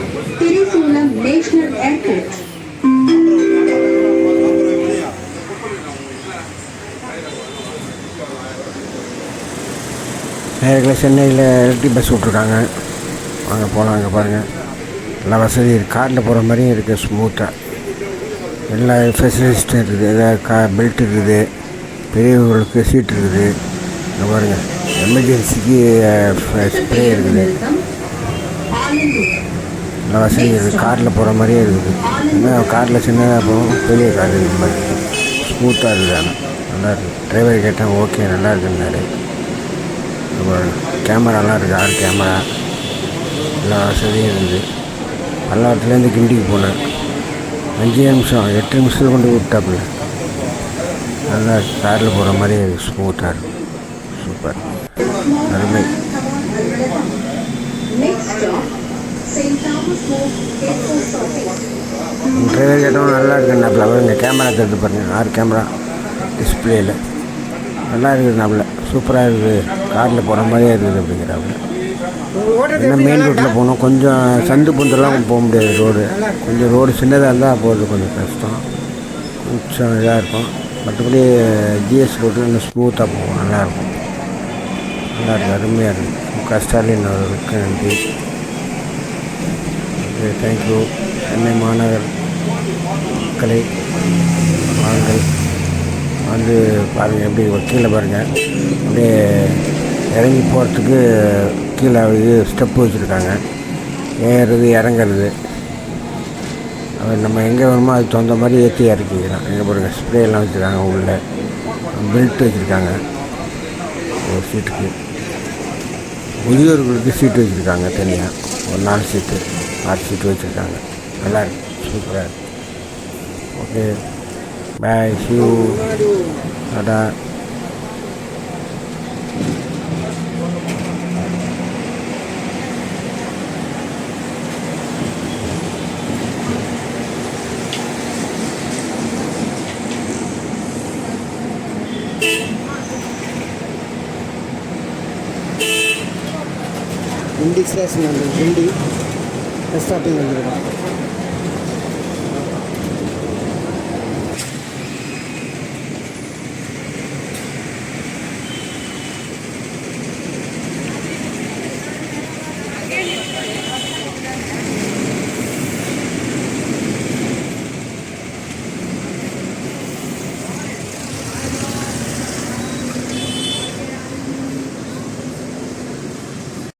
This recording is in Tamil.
stop, Tirisulam National Airport. நேரத்தில் சென்னையில் எலக்ட்ரிக் பஸ் விட்ருக்காங்க வாங்க போகலாம் அங்கே பாருங்கள் எல்லா வசதி இருக்குது காரில் போகிற மாதிரியும் இருக்குது ஸ்மூத்தாக எல்லா ஃபெசிலிஸ்ட்டும் இருக்குது. எதாவது கா பெல்ட் இருக்குது. பெரியவங்களுக்கு சீட் இருக்குது. இங்கே பாருங்கள் எமர்ஜென்சிக்கு ஸ்ப்ரே இருக்குது. எல்லா வசதி இருக்குது காரில் போகிற மாதிரியே இருக்குது. இன்னும் காரில் சின்னதாக போகும் பெரிய கார் இது மாதிரி ஸ்மூத்தாக இருக்குது ஆனால் நல்லா இருக்குது. டிரைவர் கேட்டால் ஓகே நல்லா இருக்குன்னாரு. அப்புறம் கேமராலாம் இருக்குது ஆறு கேமரா. எல்லா வசதியும் இருக்குது. பல்லாவரத்துலேருந்து கிண்டிக்கு போனேன் அஞ்சு நிமிஷம் எட்டு நிமிஷத்தில் கொண்டு விட்டாப்புல. நல்லா காரில் போகிற மாதிரி ஸ்மூத்தாக இருக்கும் சூப்பர். அருமை. ட்ரைவர் stop, கேட்டவங்க நல்லா இருக்குன்னாப்புல அப்புறம் இங்கே கேமரா தடுத்து பாருங்கள் ஆறு கேமரா டிஸ்பிளேயில் நல்லா இருக்குது நாப்பில் சூப்பராக இருக்குது. காரில் போகிற மாதிரியே இருக்குது அப்படிங்கிறாப்புல இன்னும் மெயின் ரோட்டில் போகணும்? கொஞ்சம் சந்து புந்தெல்லாம் போக முடியாது ரோடு கொஞ்சம் ரோடு சின்னதாக இருந்தால் போகிறது கொஞ்சம் கஷ்டம். கொஞ்சம் இதாக இருக்கும். மற்றபடி ஜிஎஸ் ரோட்டில் இன்னும் ஸ்மூத்தாக போகும். நல்லாயிருக்கும் நல்லா இருக்குது அருமையாக இருக்குது மு க அவர்களுக்கு நன்றி. ஓகே தேங்க்யூ சென்னை மாநகர் மக்களை வாருங்கள். வந்து பாருங்கள் எப்படி கீழே பாருங்கள் அப்படியே இறங்கி போகிறதுக்கு கீழே இது ஸ்டெப்பு வச்சுருக்காங்க. ஏறுறது இறங்குறது. நம்ம எங்கே வேணுமோ அதுக்கு தகுந்த மாதிரி ஏற்றி இறக்கிக்கலாம் எங்கே பாருங்கள் ஸ்ப்ரே எல்லாம் வச்சுருக்காங்க உள்ளே. பெல்ட் வச்சுருக்காங்க. ஒரு சீட்டுக்கு முதியோர்களுக்கு சீட்டு வச்சுருக்காங்க தனியாக ஒரு நாலு சீட்டு ஆறு சீட்டு வச்சுருக்காங்க நல்லா இருக்கு சூப்பராக இருக்கு ஓகே பாய் ஷூ டாடா கிண்டி ஸ்டேஷன் வந்து கிண்டி